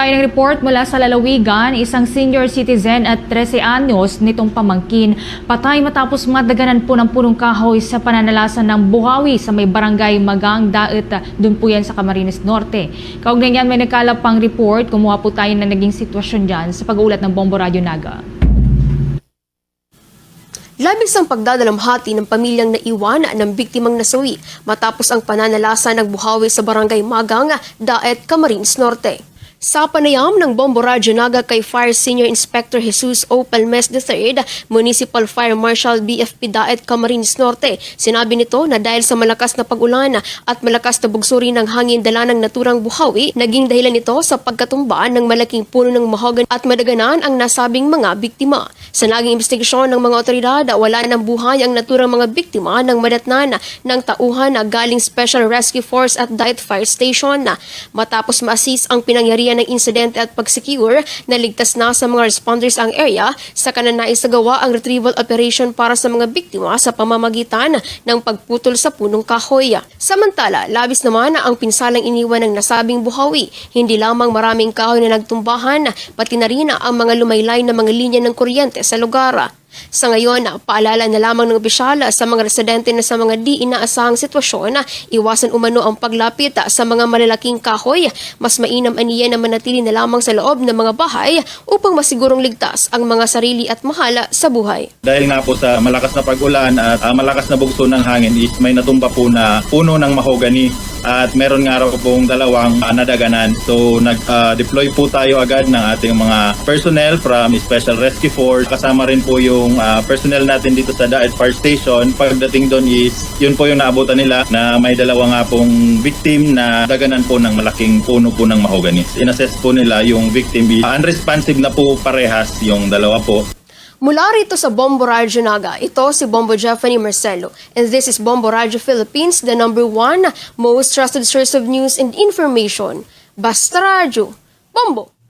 Ay ng report mula sa lalawigan, isang senior citizen at 13 anyos nitong pamangkin patay matapos madaganan po ng punong kahoy sa pananalasan ng buhawi sa may barangay Magang Daet, doon po yan sa Camarines Norte. Kaugnay niyan may nagkalap pang report, kumuha po tayo na naging sitwasyon dyan sa pag-uulat ng Bombo Radio Naga. Labis ang pagdadalamhati ng pamilyang naiwan ng biktimang nasawi matapos ang pananalasa ng buhawi sa barangay Magang, Daet, Camarines Norte. Sa panayam ng Bombo Radyo Naga kay Fire Senior Inspector Jesus O. Palmes III, Municipal Fire Marshal BFP Daet Camarines Norte, sinabi nito na dahil sa malakas na pag-ulan at malakas na bugsuri ng hangin dala ng naturang buhawi, naging dahilan ito sa pagkatumba ng malaking puno ng mahogan at madaganan ang nasabing mga biktima. Sa naging investigasyon ng mga otoridad, wala ng buhay ang naturang mga biktima ng madatnan ng tauhan na galing Special Rescue Force at Diet Fire Station. Matapos ma-assist ang pinangyarihan ng insidente at pag-secure, naligtas na sa mga responders ang area sa kanan na isagawa ang retrieval operation para sa mga biktima sa pamamagitan ng pagputol sa punong kahoy. Samantala, labis naman ang pinsalang iniwan ng nasabing buhawi. Hindi lamang maraming kahoy na nagtumbahan, pati na rin ang mga lumaylay na mga linya ng kuryente sa lugar. Sa ngayon, paalala na lamang ng opisyal sa mga residente na sa mga di inaasahang sitwasyon na iwasan umano ang paglapit sa mga malalaking kahoy. Mas mainam aniya na manatili na lamang sa loob ng mga bahay upang masigurong ligtas ang mga sarili at mahala sa buhay. Dahil nga po sa malakas na pag-ulan at ah, malakas na bugso ng hangin is may natumba po na puno ng mahogani at meron nga raw pong dalawang ah, nadaganan. So nag-deploy po tayo agad ng ating mga personnel from Special Rescue Force. Kasama rin po yung ah, personnel natin dito sa Daet Fire Station. Pagdating doon is yun po yung naabutan nila na may dalawa nga pong victim na daganan po ng malaking puno po ng mahogani. Inassess po nila yung victim is ah, unresponsive na po parehas yung dalawa po. Mula rito sa Bombo Radio Naga, ito si Bombo Jeffany Marcelo. And this is Bombo Radio Philippines, the number one most trusted source of news and information. Basta Radio. Bombo!